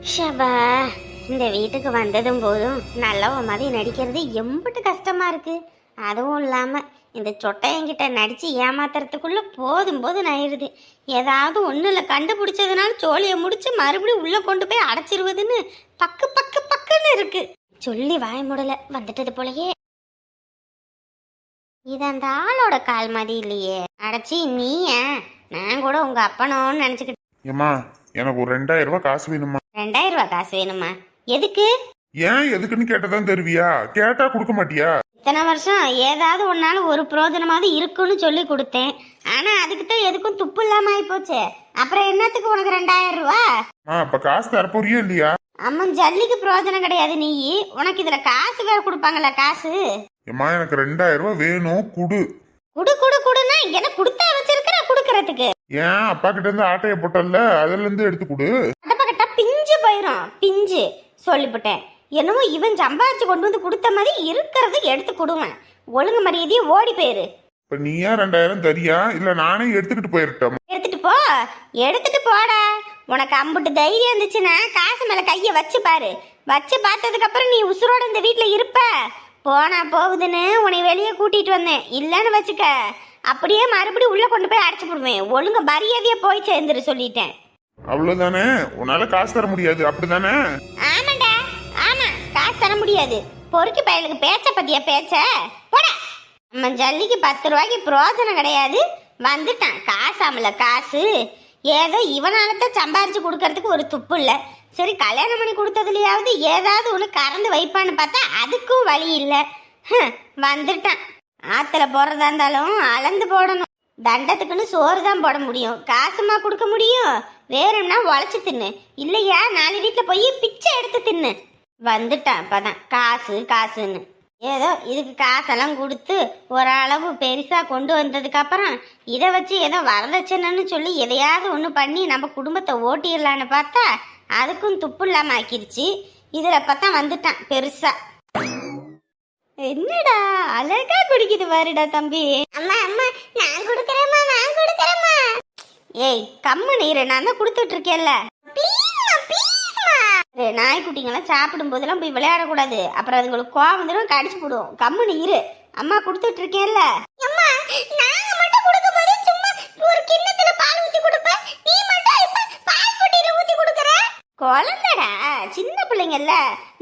ஷபா இந்த வீட்டுக்கு வந்ததும் போதும் நல்லவ மாதிரி நடிக்கிறது எம்பிட்டு கஷ்டமா இருக்கு. அதுவும் இல்லாம இந்த சொட்டையங்கிட்ட நடிச்சு ஏமாத்துறதுக்குள்ள போதும் போதும் ஆயிடுது ஏதாவது ஒண்ணுல கண்டுபிடிச்சதுனால சோழியை முடிச்சு மறுபடியும் உள்ள கொண்டு போய் அடைச்சிருவதுன்னு பக்கு பக்கு பக்குன்னு இருக்கு. சொல்லி வாய் முடல வந்துட்டது போலயே. இது அந்த ஆளோட கால் மாதிரி இல்லையே. அடைச்சி நீ நான் கூட உங்க அப்பனோன்னு நினைச்சுக்கிட்டு எனக்கு ஒரு ரெண்டாயிரம் ரூபாய் காசு வேணுமா ரெண்டாயிரம் ரூபாய் காசு வேணுமா? எதுக்கு? ஏன் எதுக்குன்னு கேட்டதான் தருவியா? கேட்டா கொடுக்க மாட்டியா? இத்தனை வருஷம் ஏதாவது ஒன்னால ஒரு பிரயோஜனமாவது இருக்குன்னு சொல்லி கொடுத்தேன். ஆனா அதுக்கு தான் எதுக்கும் துப்பு இல்லாம ஆயிப்போச்சு. அப்புறம் என்னத்துக்கு உனக்கு ரெண்டாயிரம் ரூபா ஆ அப்ப காசு தரப்போறியா இல்லையா? அம்மன் ஜல்லிக்கு பிரயோஜனம் கிடையாது நீ. உனக்கு இதுல காசு வேற கொடுப்பாங்கல்ல காசு. ஏம்மா எனக்கு ரெண்டாயிரம் ரூபாய் வேணும் குடு. குடு குடு குடுன்னா என்ன கொடுத்தா வச்சிருக்கிற குடுக்கறதுக்கு? ஏன் அப்பா கிட்ட இருந்து ஆட்டைய போட்டல அதுல இருந்து எடுத்து கொடு. கட்ட பிஞ்சு போயிடும் பிஞ்சு. சொல்லிவிட்டேன் என்னமோ இவன் சம்பாதிச்சு கொண்டு வந்து கொடுத்த மாதிரி இருக்கிறத எடுத்து கொடுவேன். ஒழுங்கு மரியாதையே ஓடி போயிரு. இப்ப நீயா ரெண்டாயிரம் தரியா? இல்ல நானே எடுத்துக்கிட்டு போயிருட்டேன் எடுத்துட்டு போ. எடுத்துட்டு போடா. உனக்கு அம்புட்டு தைரியம் இருந்துச்சுன்னா காசு மேல கைய வச்சு பாரு. வச்சு பார்த்ததுக்கு அப்புறம் நீ உசுரோட இந்த வீட்ல இருப்ப. போனா போகுதுன்னு உன்னை வெளியே கூட்டிட்டு வந்தேன். இல்லன்னு வச்சுக்க. அப்படியே மறுபடியும் உள்ள கொண்டு போய் அடைச்சு போடுவேன் ஒழுங்கு மரியாதையா போய் சேர்ந்துரு சொல்லிட்டேன். அவ்வளவுதானே? உன்னால காசு தர முடியாது. அப்படிதானே? ஆமாடா ஆமா காசு தர முடியாது. பொறுக்கி பயலுக்கு பேச்ச பத்தியா பேச்ச? போடா. நம்ம ஜல்லிக்கு பத்து ரூபாய்க்கு பிரோஜனம் கிடையாது. வந்துட்டான். காசு ஆமல காசு. ஏதோ இவனால தான் சம்பாரிச்சு கொடுக்கறதுக்கு ஒரு துப்பு இல்லை. சரி கல்யாணம் பண்ணி கொடுத்ததுலயாவது ஏதாவது ஒன்று கறந்து வைப்பான்னு பார்த்தா அதுக்கும் வழி இல்லை. வந்துட்டான். ஆத்துல போறதா இருந்தாலும் அளந்து போடணும். தண்டத்துக்குன்னு சோறு தான் போட முடியும். காசுமா கொடுக்க முடியும்? வேணும்னா உழைச்சி தின்னு. இல்லையா? நாலு வீட்டில் போய் பிச்சை எடுத்து தின்னு. வந்துட்டான் அப்பதான் காசு காசுன்னு. ஏதோ இதுக்கு காசெல்லாம் கொடுத்து ஓரளவு பெருசாக கொண்டு வந்ததுக்கப்புறம் இதை வச்சு ஏதோ வரதட்சணைன்னு சொல்லி எதையாவது ஒன்று பண்ணி நம்ம குடும்பத்தை ஓட்டிடலான்னு பார்த்தா அதுக்கும் துப்பு இல்லாமல் ஆக்கிருச்சு. இதில் பார்த்தா வந்துட்டான் பெருசாக என்னடா? அழகா குடிக்குது பாருடா தம்பி. அம்மா அம்மா நான் குடுக்கறேம்மா நான் குடுக்கறேம்மா. ஏய் கம்மு நீரு நான் தான் கொடுத்துட்டு இருக்கேன்ல நாய்க்குட்டிங்கெல்லாம் சாப்பிடும் போதெல்லாம் போய் விளையாடக்கூடாது. அப்புறம் அதுங்களுக்கு கோவம் வந்துடும் கடிச்சு போடும். கம்மு நீரு அம்மா கொடுத்துட்டு இருக்கேன்ல அம்மா நாங்க மட்டும் கொடுக்கும்போது சும்மா ஒரு கிண்ணத்துல பால் ஊத்தி கொடுப்ப. நீ மட்டும் இப்ப பால் பொட்டியில ஊத்தி கொடுக்கற? குழந்தைடா சின்ன பிள்ளைங்கல்ல.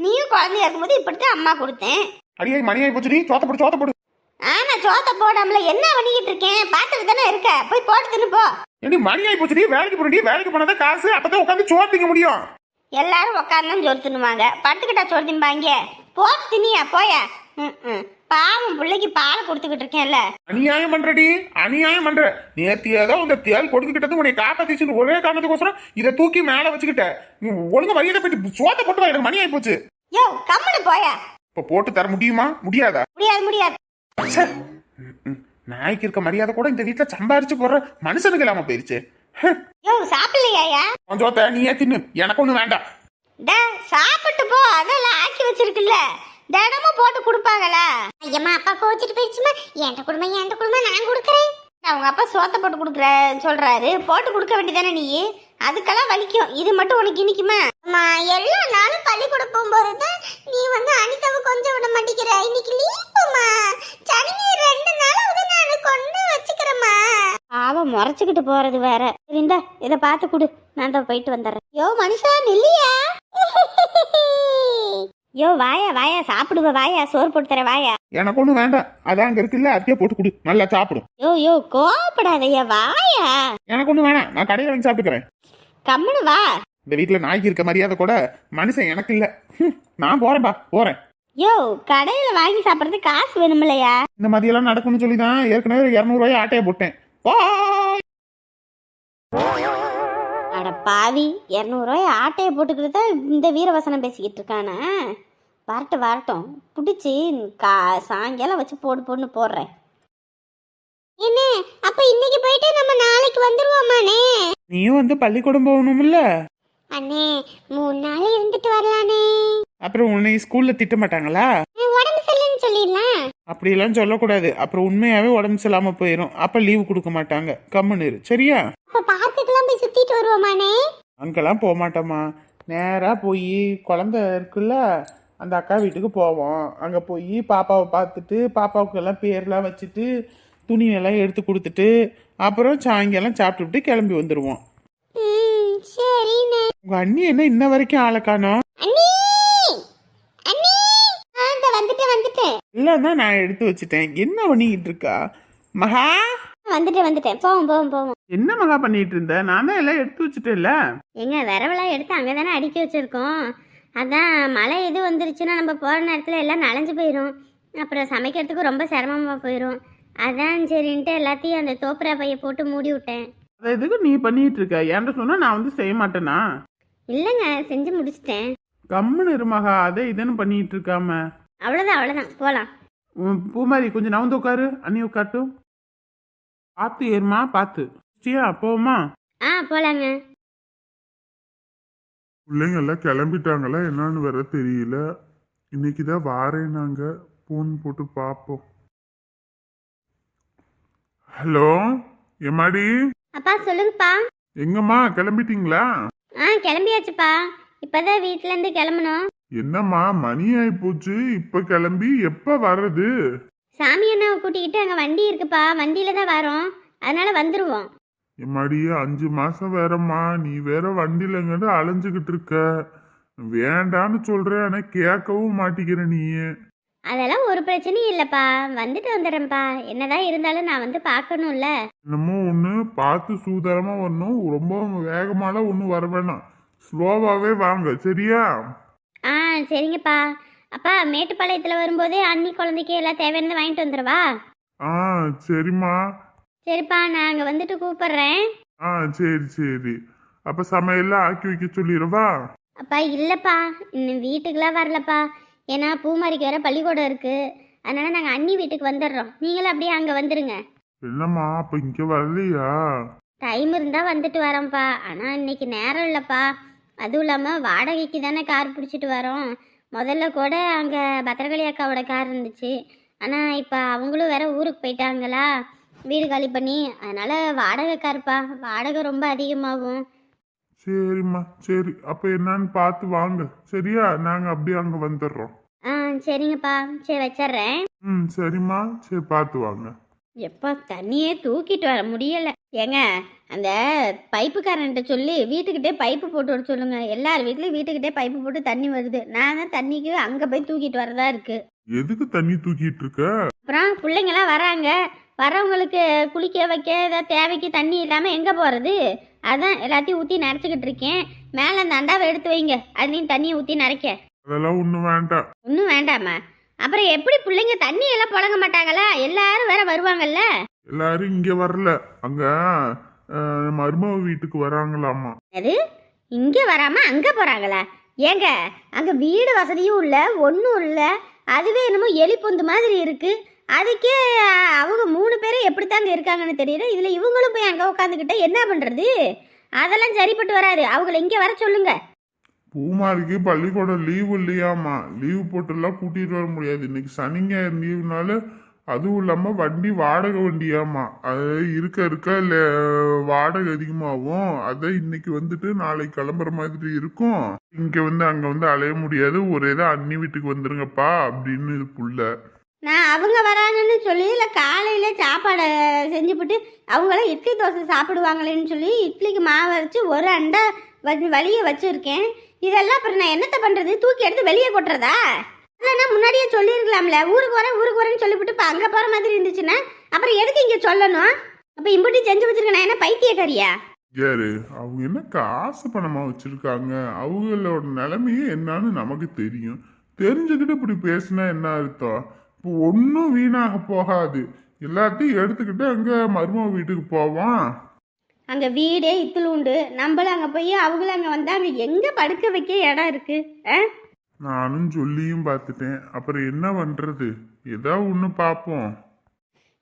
நீயும் குழந்தையா இருக்கும்போது இப்படித்தான் அம்மா கொடுத்தேன். அடியே மணியாய் போச்சுடி சோத்த போடு சோத்த போடு. ஆமா சோத்த போடாமல என்ன பண்ணிக்கிட்டு இருக்கேன் பார்த்துட்டு தானே இருக்க. போய் போட்டு தின்னு போ. ஏடி மணியாய் போச்சுடி வேலைக்கு போறடி வேலைக்கு போனாதான் காசு அப்பதான் உட்காந்து சோறு திங்க முடியும். எல்லாரும் உட்காந்து சோறு தின்னுவாங்க. படுத்துக்கிட்டா சோறு திம்பாங்க போட்டு தினியா போயா. ம். பாவம் பிள்ளைக்கு பால் கொடுத்துக்கிட்டு இருக்கேன்ல. அநியாயம் பண்றடி அநியாயம் பண்ற. நேத்து ஏதோ இந்த தேல் கொடுத்துக்கிட்டது உன்னை காப்பாத்திச்சுன்னு ஒரே காரணத்துக்கோசரம் இதை தூக்கி மேல வச்சுக்கிட்ட. ஒழுங்கா மரியாதை போயிட்டு சோத்த போட்டு வா எனக்கு மணி ஆகி போச்சு. யோ கம்முனு போயா. இப்ப போட்டு தர முடியுமா? முடியாதா? முடியாது முடியாது. ம். நாய்க்கு இருக்க மரியாதை கூட இந்த வீட்டுல சம்பாரிச்சு போடுற மனுஷனுக்கு இல்லாம போயிருச்சு. யோ சாப்பிடலையாயா உன் சோத்த நீயே தின்னு. எனக்கு ஒண்ணு வேண்டாம். டே சாப்பிட்டு போ. அதெல்லாம் ஆக்கி வச்சிருக்குல்ல. தினமும் போட்டு கொடுப்பாங்களா? ஐயம்மா அப்பா கோச்சிட்டு போயிடுச்சுமா என்கிட்ட குடும்பம் என்கிட்ட குடும்பம் நான் கொடுக்குறேன். அவங்க அப்பா சோத்த போட்டு கொடுக்குற சொல்றாரு. போட்டு கொடுக்க வேண்டியதானே நீ? அதுக்கெல்லாம் வலிக்கும். இது மட்டும் உனக்கு இனிக்குமா? அம்மா எல்லா நாளும் பள்ளிக்கூடம் போகும்போது தான் நீ வந்து அனிதாவை கொஞ்சம் விட மாட்டேங்கிற இன்னைக்கு லீவுமா சனி ரெண்டு நாளாவது நான் கொண்டு வச்சுக்கிறேம்மா. பாவம் முறைச்சுக்கிட்டு போறது வேற. சரிந்தா இதை பார்த்து கொடு. நான் தான் போயிட்டு வந்துடுறேன். யோ மனுஷா நில்லியா? யோ வாயா வாயா சாப்பிடுவ வாயா சோறு போட்டு தர வாயா. எனக்கு ஒண்ணு வேண்டாம். அதான் அங்க இருக்குல்ல அத்தையே போட்டு கொடு. நல்லா சாப்பிடும். யோ யோ கோபப்படாதய்யா வாயா. எனக்கு ஒண்ணு வேணாம். நான் கடையில வாங்கி சாப்பிட்டுக்கிறேன். கம்முனு வா. இந்த வீட்டுல நாய்க்கு இருக்க மரியாதை கூட மனுஷன் எனக்கு இல்ல. நான் போறேன்பா போறேன். யோ கடையில வாங்கி சாப்பிட்றதுக்கு காசு வேணுமில்லையா? இந்த மாதிரி எல்லாம் நடக்கும்னு சொல்லி தான் ஏற்கனவே இரநூறுவாய் ஆட்டையை போட்டேன். அட பாவி இரநூறுவாய் ஆட்டையை போட்டுக்கிட்டு தான் இந்த வீரவசனம் பேசிக்கிட்டு இருக்கானே? வரட்டும் வரட்டும். பிடிச்சி கா சாயங்காலம் வச்சு போடு போடுன்னு போடுறேன். என்ன? அப்ப இன்னைக்கு போயிட்டு நம்ம நாளைக்கு வந்துருவோமானே? நீயும் வந்து பள்ளிக்கூடம் போகணும்ல அண்ணே மூணு நாள் இருந்துட்டு வரலானே. அப்புறம் உன்னை ஸ்கூல்ல திட்ட மாட்டாங்களா அப்படியெல்லாம் சொல்லக்கூடாது. அப்புறம் உண்மையாவே உடம்பு சரியில்லாம போயிடும் அப்ப லீவு கொடுக்க மாட்டாங்க. கம்முன்னு இரு. சரியா? அப்ப பார்க்குக்கெல்லாம் போய் சுத்திட்டு வருவோமானே அங்கெல்லாம் போக மாட்டோமா நேராக போய் குழந்த இருக்குல்ல அந்த அக்கா வீட்டுக்கு போவோம். அங்கே போய் பாப்பாவை பார்த்துட்டு பாப்பாவுக்கு எல்லாம் பேர்லாம் வச்சுட்டு துணியெல்லாம் எடுத்து கொடுத்துட்டு அப்புறம் சாயங்காலம் சாப்பிட்டுட்டு கிளம்பி வந்துடுவோம் உங்கள் அண்ணி என்ன இன்ன வரைக்கும் ஆளை காணோம் அண்ணி அண்ணி ஆ இந்த வந்துட்டேன் வந்துட்டேன் எல்லாம் தான் நான் எடுத்து வச்சுட்டேன். என்ன பண்ணிக்கிட்டு இருக்கா மகா? வந்துட்டேன் வந்துட்டேன். போவோம் போவோம் போவோம். என்ன மகா பண்ணிட்டு இருந்த நான் தான் எல்லாம் எடுத்து வச்சுட்டேன்ல. எங்க விரவெல்லாம் எடுத்து அங்கே தானே அடுக்கி வச்சிருக்கோம். அதான் மழை எது வந்துருச்சுன்னா நம்ம போகிற நேரத்தில் எல்லாம் நனைஞ்சு போயிடும் அப்புறம் சமைக்கிறதுக்கு ரொம்ப சிரமமாக போயிடும் அதான் சரின்ட்டு எல்லாத்தையும் அந்த தோப்புரா பையை போட்டு மூடி விட்டேன். அதை எதுக்கு நீ பண்ணிட்டு இருக்க என்கிட்ட சொன்னா நான் வந்து செய்ய மாட்டேனா? இல்லைங்க செஞ்சு முடிச்சிட்டேன். கம்முன்னு இரு மகா. அதை இதுன்னு பண்ணிட்டு இருக்காம அவ்வளோதான் அவ்வளோதான் போகலாம் பூமாரி கொஞ்சம் நவுந்து உட்காரு. அண்ணி உட்காட்டும் பார்த்து ஏறுமா பார்த்து சரியா போமா ஆ போகலாங்க பிள்ளைங்க எல்லாம் கிளம்பிட்டாங்களா? என்னன்னு வேற தெரியல. இன்னைக்கு தான் வாரேன் நாங்க. ஃபோன் போட்டு பார்ப்போம் ஹலோ எம்மாடி? அப்பா சொல்லுங்கப்பா. எங்கம்மா கிளம்பிட்டீங்களா? ஆ கிளம்பியாச்சுப்பா. இப்போதான் வீட்டிலேருந்து கிளம்பணும். என்னம்மா மணி ஆயி போச்சு இப்ப கிளம்பி எப்ப வர்றது? சாமி அண்ணாவை கூட்டிக்கிட்டு அங்கே வண்டி இருக்குப்பா. வண்டியில் தான் வரோம். அதனால வந்துடுவோம் எம்மாடி அஞ்சு மாசம் வேறம்மா. நீ வேற வண்டியில எங்கிட்ட அலைஞ்சுக்கிட்டு இருக்க. வேண்டான்னு சொல்ற ஆனா கேட்கவும் மாட்டிக்கிற நீ. அதெல்லாம் ஒரு பிரச்சனையும் இல்லைப்பா. வந்துட்டு வந்துடுறேன்ப்பா. என்னதான் இருந்தாலும் நான் வந்து பார்க்கணும்ல. என்னமோ ஒன்று பார்த்து சூதாரமா வரணும். ரொம்ப வேகமாலாம் ஒன்றும் வர வேணாம். ஸ்லோவாகவே வாங்க சரியா? ஆ சரிங்கப்பா. அப்பா மேட்டுப்பாளையத்தில் வரும்போது அண்ணி குழந்தைக்கு எல்லாம் தேவையானது வாங்கிட்டு வந்துடுவா ஆ சரிம்மா. சரிப்பா நான் அங்கே வந்துட்டு கூப்பிடுறேன். ஆ சரி சரி. அப்போ சமையல்லாம் ஆக்கி வைக்க சொல்லிடவா? அப்பா இல்லைப்பா. இன்னும் வீட்டுக்கெலாம் வரலப்பா. ஏன்னா பூமாரிக்கு வேற பள்ளிக்கூடம் இருக்குது அதனால நாங்கள் அண்ணி வீட்டுக்கு வந்துடுறோம். நீங்களும் அப்படியே அங்கே வந்துடுங்க என்னம்மா அப்போ இங்கே வரலையா? டைம் இருந்தால் வந்துட்டு வரோம்ப்பா. ஆனால் இன்னைக்கு நேரம் இல்லைப்பா. அதுவும் இல்லாமல் வாடகைக்கு தானே கார் பிடிச்சிட்டு வரோம். முதல்ல கூட அங்கே பத்திரகாளி அக்காவோட கார் இருந்துச்சு. ஆனால் இப்போ அவங்களும் வேற ஊருக்கு போயிட்டாங்களா? வீடு காலி பண்ணி. அதனால் வாடகை கார்ப்பா வாடகை ரொம்ப அதிகமாகும். சரிம்மா. சரி. அப்போ என்னன்னு பார்த்து வாங்க. சரியா? நாங்கள் அப்படியே அங்கே வந்துடுறோம். ஆ சரிங்கப்பா. சரி வச்சிட்றேன். ம் சரிம்மா. சரி பார்த்து வாங்க. எப்பா தண்ணியே தூக்கிட்டு வர முடியல. ஏங்க அந்த பைப்புக்காரன்ட்ட சொல்லி வீட்டுக்கிட்டே பைப்பு போட்டு வர சொல்லுங்க. எல்லார் வீட்லயும் வீட்டுக்கிட்டே பைப்பு போட்டு தண்ணி வருது. நான் தான் தண்ணிக்கு அங்க போய் தூக்கிட்டு வரதா இருக்கு. எதுக்கு தண்ணி தூக்கிட்டு இருக்க? அப்புறம் பிள்ளைங்களாம் வராங்க. வரவங்களுக்கு குளிக்க வைக்க ஏதாவது தேவைக்கு தண்ணி இல்லாமல் எங்கே போகிறது அதான் எல்லாத்தையும் ஊற்றி நிறச்சிக்கிட்டு இருக்கேன். மேலே அந்த அண்டாவை எடுத்து வைங்க. அதுலேயும் தண்ணியை ஊற்றி நிறைக்க அதெல்லாம் ஒன்றும் வேண்டாம். ஒன்றும் வேண்டாமா அப்புறம் எப்படி பிள்ளைங்க தண்ணி எல்லாம் புழங்க மாட்டாங்களா? எல்லாரும் வேற வருவாங்கல்ல? எல்லாரும் இங்கே வரல. அங்கே மருமக வீட்டுக்கு வராங்களாமா. அது இங்கே வராம அங்கே போகிறாங்களா ஏங்க அங்கே வீடு வசதியும் இல்லை ஒன்றும் இல்லை. அதுவே என்னமோ எலி பொந்து மாதிரி இருக்கு. அதுக்கே அவங்க மூணு பேரும் எப்படித்தாங்க இருக்காங்கன்னு தெரியல. இதில் இவங்களும் போய் அங்கே உட்காந்துக்கிட்ட என்ன பண்ணுறது அதெல்லாம் சரிப்பட்டு வராது. அவங்கள இங்கே வர சொல்லுங்க. பூமாரிக்கு பள்ளிக்கூடம் லீவு இல்லையாமா லீவு போட்டுலாம் கூட்டிகிட்டு வர முடியாது. இன்னைக்கு சனிங்க லீவுனால அதுவும் இல்லாமல் வண்டி வாடகை வண்டியாமா அது இருக்க இருக்க இல்லை வாடகை அதிகமாகும். அதை இன்னைக்கு வந்துட்டு நாளைக்கு கிளம்புற மாதிரி இருக்கும். இங்கே வந்து அங்கே வந்து அலைய முடியாது. ஒரே தான் அண்ணி வீட்டுக்கு வந்துருங்கப்பா அப்படின்னு இது புள்ள. நான் அவங்க வராங்கன்னு சொல்லி இல்லை காலையில் சாப்பாடை செஞ்சுப்புட்டு அவங்களாம் இட்லி தோசை சாப்பிடுவாங்களேன்னு சொல்லி இட்லிக்கு மாவு அரைச்சி ஒரு அண்டை வலியை வச்சுருக்கேன். இதெல்லாம் அப்புறம் நான் என்னத்த பண்ணுறது தூக்கி எடுத்து வெளியே கொட்டுறதா? இல்லைன்னா முன்னாடியே சொல்லியிருக்கலாம்ல. ஊருக்கு வரேன் ஊருக்கு வரேன்னு சொல்லிவிட்டு இப்போ அங்கே போகிற மாதிரி இருந்துச்சுன்னா அப்புறம் எதுக்கு இங்கே சொல்லணும்? அப்போ இம்புட்டி செஞ்சு வச்சிருக்கேன் நான் என்ன பைத்தியக்காரியா? யாரு அவங்க என்ன காசு பணமாக வச்சிருக்காங்க? அவங்களோட நிலைமையே என்னன்னு நமக்கு தெரியும். தெரிஞ்சுக்கிட்டு இப்படி பேசினா என்ன அர்த்தம்? இப்போ ஒன்றும் வீணாக போகாது. எல்லாத்தையும் எடுத்துக்கிட்டு அங்கே மருமக வீட்டுக்கு போவான். அங்கே வீடே இத்துளுண்டு நம்மளும் அங்கே போய் அவங்களும் அங்கே வந்தால் அங்கே எங்கே படுக்க வைக்க இடம் இருக்குது ஆ? நானும் சொல்லியும் பார்த்துட்டேன். அப்புறம் என்ன பண்றது? ஏதோ ஒன்று பார்ப்போம்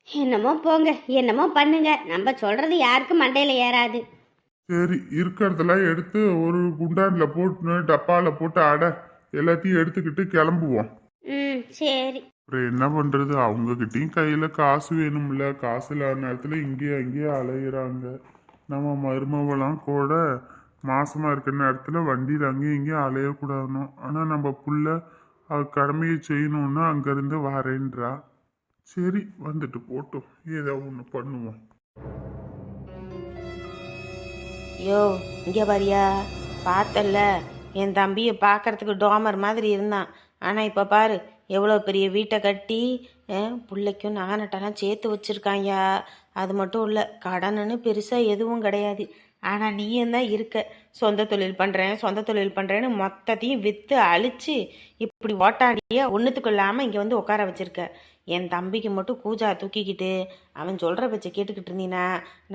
என்னமோ போங்க என்னமோ பண்ணுங்க. நம்ம சொல்றது யாருக்கும் மண்டையில ஏறாது. சரி இருக்கிறதெல்லாம் எடுத்து ஒரு குண்டான்ல போட்டு டப்பால போட்டு அடை எல்லாத்தையும் எடுத்துக்கிட்டு கிளம்புவோம். ம் சரி. அப்புறம் என்ன பண்றது? அவங்க கிட்டயும் கையில காசு வேணும்ல. காசு இல்லாத நேரத்துல இங்கேயும் அங்கேயும் அலையிறாங்க. நம்ம மருமவெல்லாம் கூட மாசமா இருக்கிற நேரத்துல வண்டியில் அங்கேயும் இங்கேயும் அலையக்கூடாதுனோம் ஆனா நம்ம புள்ள அவ கடமையை செய்யணும்னு அங்கேருந்து வரேன்றா. சரி வந்துட்டு போட்டோம் ஏதோ ஒன்று பண்ணுவோம். யோ இங்கே வரியா பார்த்தல்ல என் தம்பியை பார்க்கறதுக்கு டோமர் மாதிரி இருந்தான். ஆனால் இப்போ பாரு எவ்வளோ பெரிய வீட்டை கட்டி பிள்ளைக்கும் நகை நட்டெல்லாம் சேர்த்து வச்சுருக்காயா அது மட்டும் இல்லை கடனுன்னு பெருசாக எதுவும் கிடையாது. ஆனால் நீயும் தான் இருக்க. சொந்த தொழில் பண்ணுறேன் சொந்த தொழில் பண்ணுறேன்னு மொத்தத்தையும் விற்று அழிச்சு இப்படி ஓட்டாடியே ஒன்றுத்துக்கு இல்லாமல் இங்கே வந்து உட்கார வச்சிருக்க. என் தம்பிக்கு மட்டும் கூஜா தூக்கிக்கிட்டு அவன் சொல்கிற பேச்சை கேட்டுக்கிட்டு இருந்தீன்னா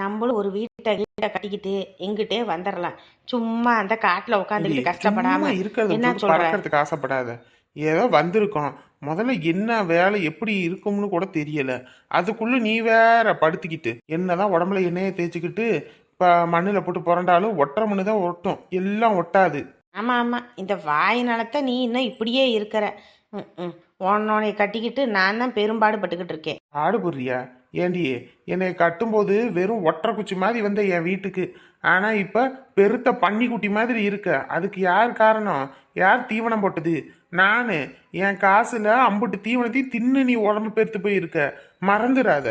நம்மளும் ஒரு வீட்டை வீட்டை கட்டிக்கிட்டு எங்கிட்டே வந்துடலாம் சும்மா அந்த காட்டில் உட்காந்துக்கிட்டு கஷ்டப்படாம சும்மா இருக்கிறத என்ன பறக்கறதுக்கு ஆசைப்படாத. ஏதோ வந்திருக்கோம் முதல்ல என்ன வேலை எப்படி இருக்கும்னு கூட தெரியல. அதுக்குள்ள நீ வேற படுத்திக்கிட்டு என்னதான் உடம்புல எண்ணெயை தேய்ச்சிக்கிட்டு இப்போ மண்ணில் போட்டு புரண்டாலும் ஒட்டுற மண்ணு தான் ஒட்டும். எல்லாம் ஒட்டாது. ஆமாம் ஆமாம் இந்த வாயினாலத்தான் நீ இன்னும் இப்படியே இருக்கிற. ம் ம். உன்னோடைய கட்டிக்கிட்டு நான் தான் பெரும்பாடுபட்டுக்கிட்டு இருக்கேன். ஆடுபுரியா ஏண்டி என்னை கட்டும்போது வெறும் ஒற்றை குச்சி மாதிரி வந்த என் வீட்டுக்கு. ஆனால் இப்போ பெருத்த பன்னிக்குட்டி மாதிரி இருக்க. அதுக்கு யார் காரணம்? யார் தீவனம் போட்டது? நான். என் காசுல அம்புட்டு தீவனத்தையும் தின்னு நீ உடம்பு பெருத்து போய் இருக்க மறந்துடாத.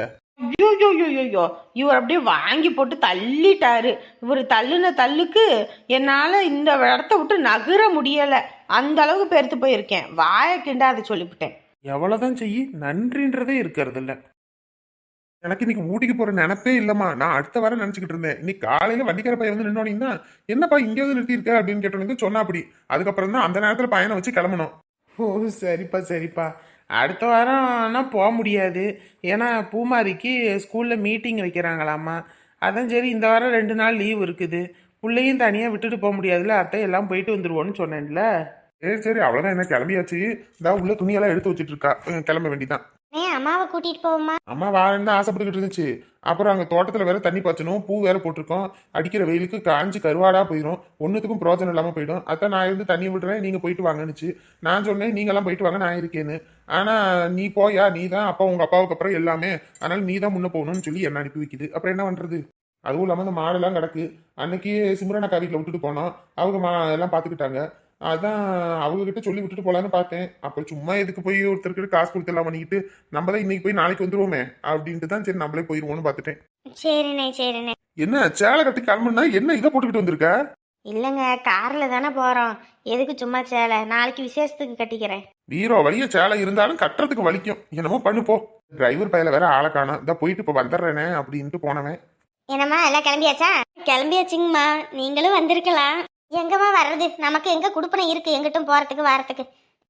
ஐயோ யோ யோ யோ யோ இவர் அப்படியே வாங்கி போட்டு தள்ளிட்டாரு. இவர் தள்ளுன தள்ளுக்கு என்னால் இந்த இடத்த விட்டு நகர முடியலை. அந்த அளவுக்கு பெருத்து போயிருக்கேன். வாயை கிண்டாத சொல்லிவிட்டேன் எவ்வளோதான் செய்யி நன்றின்றதே இருக்கிறது இல்ல எனக்கு இன்னைக்கு ஊட்டிக்கு போற நினப்பே இல்லம்மா. நான் அடுத்த வாரம் நினைச்சுக்கிட்டு இருந்தேன். இன்னைக்கு காலையில வண்டிக்கார பையன் வந்து நின்னோனீங்கன்னா என்னப்பா இங்கே வந்து நிறுத்தி இருக்க அப்படின்னு கேட்டோன்னு சொன்னா அப்படி. அதுக்கப்புறம் தான் அந்த நேரத்துல பையனை வச்சு கிளம்பணும். ஓ சரிப்பா சரிப்பா. அடுத்த வாரம்னா போக முடியாது. ஏன்னா பூமாரிக்கு ஸ்கூலில் மீட்டிங் வைக்கிறாங்களாம்மா. அதான் சரி இந்த வாரம் ரெண்டு நாள் லீவ் இருக்குது. பிள்ளையும் தனியாக விட்டுட்டு போக முடியாதுல்ல அத்தை எல்லாம் போயிட்டு வந்துருவோன்னு சொன்னேன்ல. சரி சரி. அவ்வளோதான் என்ன கிளம்பியாச்சு. இந்த உள்ள துணியெல்லாம் எடுத்து வச்சுட்டு இருக்கா. கிளம்ப வேண்டிதான். அம்மாவை கூட்டிட்டு போவோமா? அம்மா வாரன்னு தான் ஆசைப்பட்டுக்கிட்டு இருந்துச்சு. அப்புறம் அங்கே தோட்டத்தில் வேற தண்ணி பாய்ச்சணும் பூ வேற போட்டிருக்கோம். அடிக்கிற வெயிலுக்கு காஞ்சு கருவாடா போயிடும் ஒன்றுத்துக்கும் பிரோஜனம் இல்லாமல் போயிடும். அதான் நான் இருந்து தண்ணி விடுறேன் நீங்கள் போயிட்டு வாங்கன்னுச்சு நான் சொன்னேன் நீங்களாம் போயிட்டு வாங்க நான் இருக்கேன்னு. ஆனால் நீ போயா நீ தான் அப்பா உங்கள் அப்பாவுக்கு அப்புறம் எல்லாமே. அதனால நீ தான் முன்ன போகணும்னு சொல்லி என்ன அனுப்பி வைக்குது. அப்புறம் என்ன பண்ணுறது அதுவும் இல்லாமல் அந்த மாடெல்லாம் கிடக்கு. அன்னைக்கு சிம்ரன் அக்கா வீட்டில் விட்டுட்டு போனோம். அவங்க மா எல்லாம் பார்த்துக்கிட்டாங்க அதான் அவங்க கிட்ட சொல்லி விட்டுட்டு போலான்னு பார்த்தேன். அப்போ சும்மா எதுக்கு போய் ஒருத்தருக்கு காசு கொடுத்துலாம் பண்ணிக்கிட்டு நம்ம தான் இன்னைக்கு போய் நாளைக்கு வந்துருவோமே அப்படின்ட்டு தான் சரி நம்மளே போயிருவோம்னு பார்த்துட்டேன். சரிண்ணே சரிண்ணே. என்ன சேலை கட்டி கிளம்புனா என்ன இதை போட்டுக்கிட்டு வந்திருக்க? இல்லைங்க காரில் தானே போகிறோம் எதுக்கு சும்மா சேலை? நாளைக்கு விசேஷத்துக்கு கட்டிக்கிறேன். வீரோ வலிய சேலை இருந்தாலும் கட்டுறதுக்கு வலிக்கும். என்னமோ பண்ணு போ. டிரைவர் பையில வேற ஆளை காணோம். இதை போயிட்டு இப்போ வந்துடுறேனே அப்படின்ட்டு போனவன். என்னம்மா எல்லாம் கிளம்பியாச்சா? கிளம்பியாச்சுங்கம்மா. நீங்களும் வந்திருக்கலாம். எங்கம்மா வர்றது? நமக்கு எங்க குடுப்பனை இருக்கு? எங்கிட்டும் போறதுக்கு வரத்துக்கு.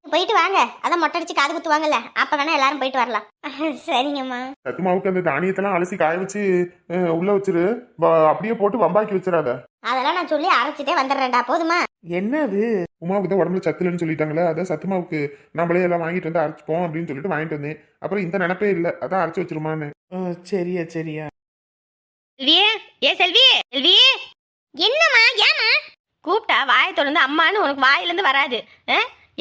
போயிட்டு வாங்க. அதான் மொட்டை அடிச்சு காது குத்துவாங்கல்ல. அப்ப வேணா எல்லாரும் போயிட்டு வரலாம். சரிங்கம்மா. சத்துமாவுக்கு அந்த தானியத்தெல்லாம் அலசி காய வச்சு உள்ள வச்சிரு. அப்படியே போட்டு வம்பாக்கி வச்சிடாத அதெல்லாம் நான் சொல்லி அரைச்சிட்டே வந்துடுறேன்டா. போதுமா? என்னது? உமாவுக்கு தான் உடம்புல சத்து இல்லைன்னு சொல்லிட்டாங்களே அதான் சத்துமாவுக்கு நம்மளே எல்லாம் வாங்கிட்டு வந்து அரைச்சிப்போம் அப்படின்னு சொல்லிட்டு வாங்கிட்டு வந்தேன். அப்புறம் இந்த நினப்பே இல்லை. அதான் அரைச்சி வச்சிருமான்னு. சரியா சரியா. செல்வியே ஏ செல்வி? செல்வி? என்னம்மா ஏமா கூப்பிட்டா வாயை தொடர்ந்து அம்மான்னு உனக்கு வாயிலேருந்து வராது.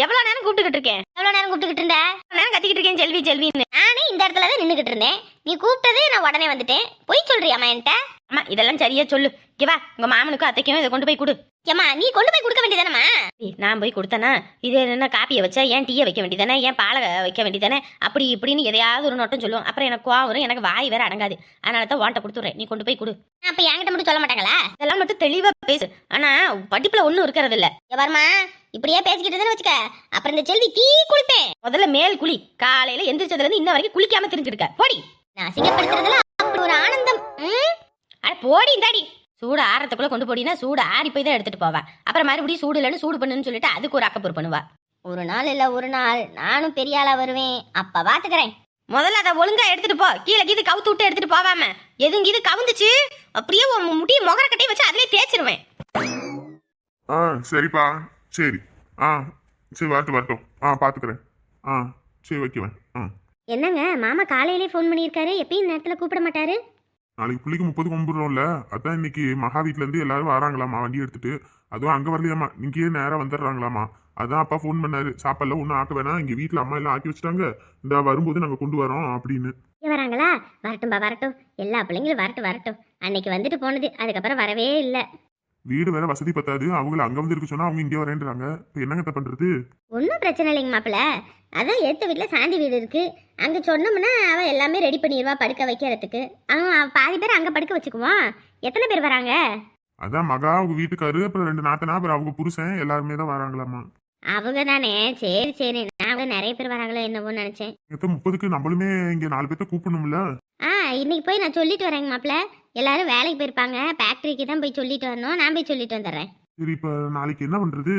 எவ்வளோ நேரம் கூப்பிட்டுக்கிட்டு இருக்கேன்? எவ்வளவு நேரம் கூப்பிட்டுக்கிட்டு இருந்த? எவ்வளவு நேரம் கத்திக்கிட்டு இருக்கேன் செல்வி செல்வின்னு. நானே இந்த இடத்துல தான் நின்றுகிட்டு இருந்தேன். நீ கூப்பிட்டதே நான் உடனே வந்துட்டேன். போய் சொல்றியாம்மா என்கிட்ட? அம்மா இதெல்லாம் சரியா சொல்லு. இங்க வா உங்க மாமனுக்கும் அத்தைக்கும் இதை கொண்டு போய் கொடு. ஏம்மா நீ கொண்டு போய் கொடுக்க வேண்டியதானம்மா? நான் போய் கொடுத்தேனா? இது என்ன காப்பியை வச்சா ஏன் டீயை வைக்க வேண்டியதானே? ஏன் பாலை வைக்க வேண்டியதானே? அப்படி இப்படின்னு எதையாவது ஒரு நோட்டம் சொல்லுவோம். அப்புறம் எனக்கு கோவம் வரும் எனக்கு வாய் வேற அடங்காது. அதனால தான் வாண்ட கொடுத்துட்றேன். நீ கொண்டு போய் கொடு. அப்ப என்கிட்ட மட்டும் சொல்ல மாட்டாங்களா? இதெல்லாம் மட்டும் தெளிவா பேசு. ஆனா படிப்புல ஒன்றும் இருக்கிறது இல்ல. எவர்மா இப்படியே பேசிக்கிட்டு வச்சுக்க. அப்புறம் இந்த செல்வி தீ குளிப்பேன் முதல்ல மேல் குளி காலையில எந்திரிச்சதுல இருந்து இன்ன வரைக்கும் குளிக்காம தெரிஞ்சுட்டு இருக்க போடி. நான் அசிங்கப்படுத்துறதுல போடி இந்தாடி சூடு ஆறத்துக்குள்ள கொண்டு போடினா சூடு ஆறி போய் தான் எடுத்துட்டு போவேன் அப்புறம் மறுபடியும் சூடு இல்லைன்னு சூடு பண்ணுன்னு சொல்லிட்டு அதுக்கு ஒரு அக்கப்பூர் பண்ணுவா. ஒரு நாள் இல்ல ஒரு நாள். நானும் பெரிய ஆளா வருவேன். அப்ப பாத்துக்கிறேன். முதல்ல அதை ஒழுங்கா எடுத்துட்டு போ. கீழே கீது கவுத்து விட்டு எடுத்துட்டு போவாம. எதுங்க இது கவுந்துச்சு அப்படியே உன் முடிய முகர கட்டையை வச்சு அதிலே தேய்ச்சிருவேன். ஆ சரிப்பா. சரி. ஆ சரி வரட்டும் வரட்டும். ஆ பார்த்துக்கிறேன் ஆ சரி வைக்குவேன் ஆ. என்னங்க மாமா காலையிலே ஃபோன் பண்ணியிருக்காரு. எப்பயும் நேரத்துல கூப்பிட மாட்டாரு? நாளைக்கு புள்ளிக்கு முப்பது கும்பிடுறோம்ல அதான் இன்னைக்கு மகா வீட்டிலேருந்து எல்லாரும் வராங்களாமா வண்டி எடுத்துட்டு. அதுவும் அங்கே வரலையாமா இங்கேயே நேராக வந்துடுறாங்களாமா அதான் அப்பா ஃபோன் பண்ணாரு. சாப்பாடுல ஒன்றும் ஆக்க வேணாம் இங்கே வீட்டில் அம்மா எல்லாம் ஆக்கி வச்சுட்டாங்க. இந்த வரும்போது நாங்கள் கொண்டு வரோம் அப்படின்னு. வராங்களா? வரட்டும்பா வரட்டும். எல்லா பிள்ளைங்களும் வரட்டும் வரட்டும். அன்னைக்கு வந்துட்டு போனது அதுக்கப்புறம் வரவே இல்லை. வீடு வேற வசதி பத்தாது. அவங்கள அங்க வந்து இருக்க சொன்னா அவங்க இங்கே வரேன்றாங்க. இப்போ என்னங்க பண்றது? ஒன்றும் பிரச்சனை இல்லைங்க மாப்பிள்ள அதான் எடுத்த வீட்டில் சாந்தி வீடு இருக்கு. அங்கே சொன்னோம்னா அவள் எல்லாமே ரெடி பண்ணிடுவா படுக்க வைக்கிறதுக்கு. அவன் அவ பாதி பேர் அங்கே படுக்க வச்சுக்குவான். எத்தனை பேர் வராங்க? அதான் மகா அவங்க வீட்டுக்காரு அப்புறம் ரெண்டு நாத்தனா அப்புறம் அவங்க புருஷன் எல்லாருமே தான் வராங்களாமா? அவங்க தானே. சரி சரி. நான் நிறைய பேர் வராங்களோ என்னவோன்னு நினச்சேன். எத்த முப்பதுக்கு நம்மளுமே இங்க நாலு பேர்த்த கூப்பிடணும்ல? ஆ இன்னைக்கு போய் நான் சொல்லிட்டு வரேங்க மாப்பிள்ள எல்லாரும் வேலைக்கு போயிருப்பாங்க. ஃபேக்ட்ரிக்கு தான் போய் சொல்லிட்டு வரணும். நான் போய் சொல்லிட்டு வந்துடுறேன். சரி இப்ப நாளைக்கு என்ன பண்றது?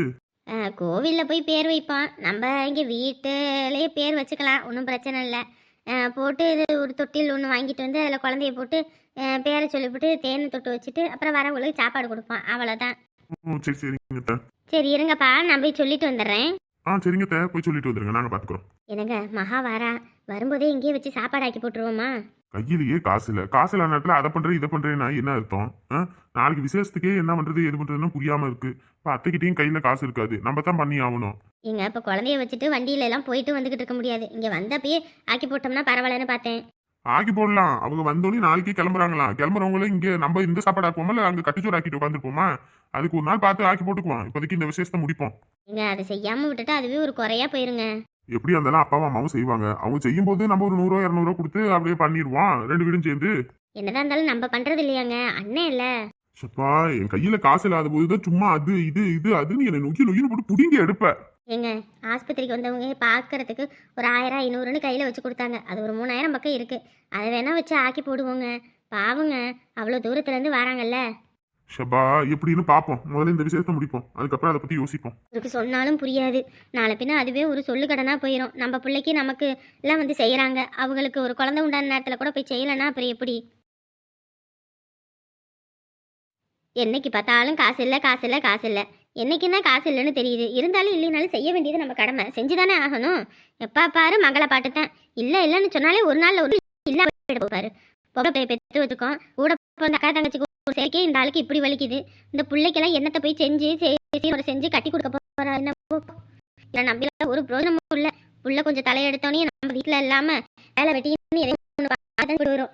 கோவிலில் போய் பேர் வைப்போம். நம்ம இங்கே வீட்டிலேயே பேர் வச்சுக்கலாம். ஒன்றும் பிரச்சனை இல்லை. போட்டு இது ஒரு தொட்டில் ஒன்று வாங்கிட்டு வந்து அதில் குழந்தைய போட்டு பேரை சொல்லிவிட்டு தேனை தொட்டு வச்சுட்டு அப்புறம் வரவங்களுக்கு சாப்பாடு கொடுப்போம். அவ்வளோதான். சரி இருங்கப்பா. நான் போய் சொல்லிட்டு வந்துடுறேன். ஆ சரிங்க அத்தை, போய் சொல்லிட்டு வந்துருங்க. நாங்க பாத்துக்கிறோம். என்னங்க மகா வாரா? வரும்போதே இங்கேயே வச்சு சாப்பாடு ஆக்கி போட்டுருவோமா? கையிலேயே காசு இல்ல. காசு இல்லாத நேரத்துல அதை பண்றேன் இதை பண்றேன்னா என்ன அர்த்தம்? ஆ? நாளைக்கு விசேஷத்துக்கே என்ன பண்றது எது பண்றதுன்னு புரியாம இருக்கு. இப்ப அத்தைக்கிட்டையும் கையில காசு இருக்காது. நம்ம தான் பண்ணி ஆகணும். ஏங்க இப்போ குழந்தைய வச்சுட்டு வண்டியில எல்லாம் போயிட்டு வந்துக்கிட்டு இருக்க முடியாது. இங்கே வந்தப்பயே ஆக்கி போட்டோம்னா பரவாயில்லன்னு பார்த்தேன். ஆக்கி போடலாம். அவங்க வந்தோடனே நாளைக்கே கிளம்புறாங்களாம் கிளம்புறவங்களும் இங்க நம்ம இந்த சாப்பாடு ஆக்குவோமா? இல்ல அங்க கட்டிச்சோறு ஆக்கிட்டு உட்காந்துருப்போமா அதுக்கு ஒரு நாள் பார்த்து ஆக்கி போட்டுக்குவோம் இப்போதைக்கு இந்த விசேஷத்தை முடிப்போம். ஏங்க அதை செய்யாமல் விட்டுட்டு அதுவே ஒரு குறையா போயிருங்க. எப்படி இருந்தாலும் அப்பாவும் அம்மாவும் செய்வாங்க. அவங்க செய்யும் போது நம்ம ஒரு நூறுரூவா இரநூறுவா கொடுத்து அப்படியே பண்ணிடுவோம். ரெண்டு வீடும் சேர்ந்து. என்னதான் இருந்தாலும் நம்ம பண்றது இல்லையாங்க. அண்ணன் இல்லை. சப்பா என் கையில காசு இல்லாத போதுதான் சும்மா அது இது இது அதுன்னு என்னை நொக்கி நொக்கின்னு போட்டு புடிங்க எடுப்ப. ஏங்க ஆஸ்பத்திரிக்கு வந்தவங்க பார்க்கறதுக்கு ஒரு ஆயிரம் ஐநூறுன்னு கையில் வச்சு கொடுத்தாங்க. அது ஒரு மூணாயிரம் பக்கம் இருக்குது அதை வேணா வச்சு ஆக்கி போடுவோங்க. பாவங்க அவ்வளோ தூரத்துலேருந்து வராங்கல்ல. ஷபா எப்படின்னு பார்ப்போம் முதல்ல இந்த விஷயத்தை முடிப்போம் அதுக்கப்புறம் அதை பத்தி யோசிப்போம் இதுக்கு சொன்னாலும் புரியாது நாளை பின்ன அதுவே ஒரு சொல்லு கடனா போயிடும் நம்ம பிள்ளைக்கு நமக்கு எல்லாம் வந்து செய்கிறாங்க அவங்களுக்கு ஒரு குழந்தை உண்டான நேரத்தில் கூட போய் செய்யலைன்னா அப்புறம் எப்படி என்னைக்கு பார்த்தாலும் காசு இல்லை காசு இல்லை காசு இல்லை என்னைக்குன்னா காசு இல்லைன்னு தெரியுது இருந்தாலும் இல்லைனாலும் செய்ய வேண்டியது நம்ம கடமை செஞ்சு தானே ஆகணும் எப்பா பாரு மகளை பாட்டு தான் இல்லை இல்லைன்னு சொன்னாலே ஒரு நாள் ஒரு இல்லை போப்பாரு பொகை வச்சுக்கோம் கூட அக்கா தங்கச்சிக்கு சேர்க்கே இந்த ஆளுக்கு இப்படி வலிக்குது. இந்த பிள்ளைக்கெல்லாம் என்னத்தை போய் செஞ்சு செஞ்சு ஒரு செஞ்சு கட்டி கொடுக்க போறா என்ன போ. இல்லை நம்பில ஒரு பிரோஜனமும் இல்லை. புள்ள கொஞ்சம் தலையெடுத்தோன்னே நம்ம வீட்டில் இல்லாமல் வேலை வெட்டின்னு எதையும் பார்த்து வரும்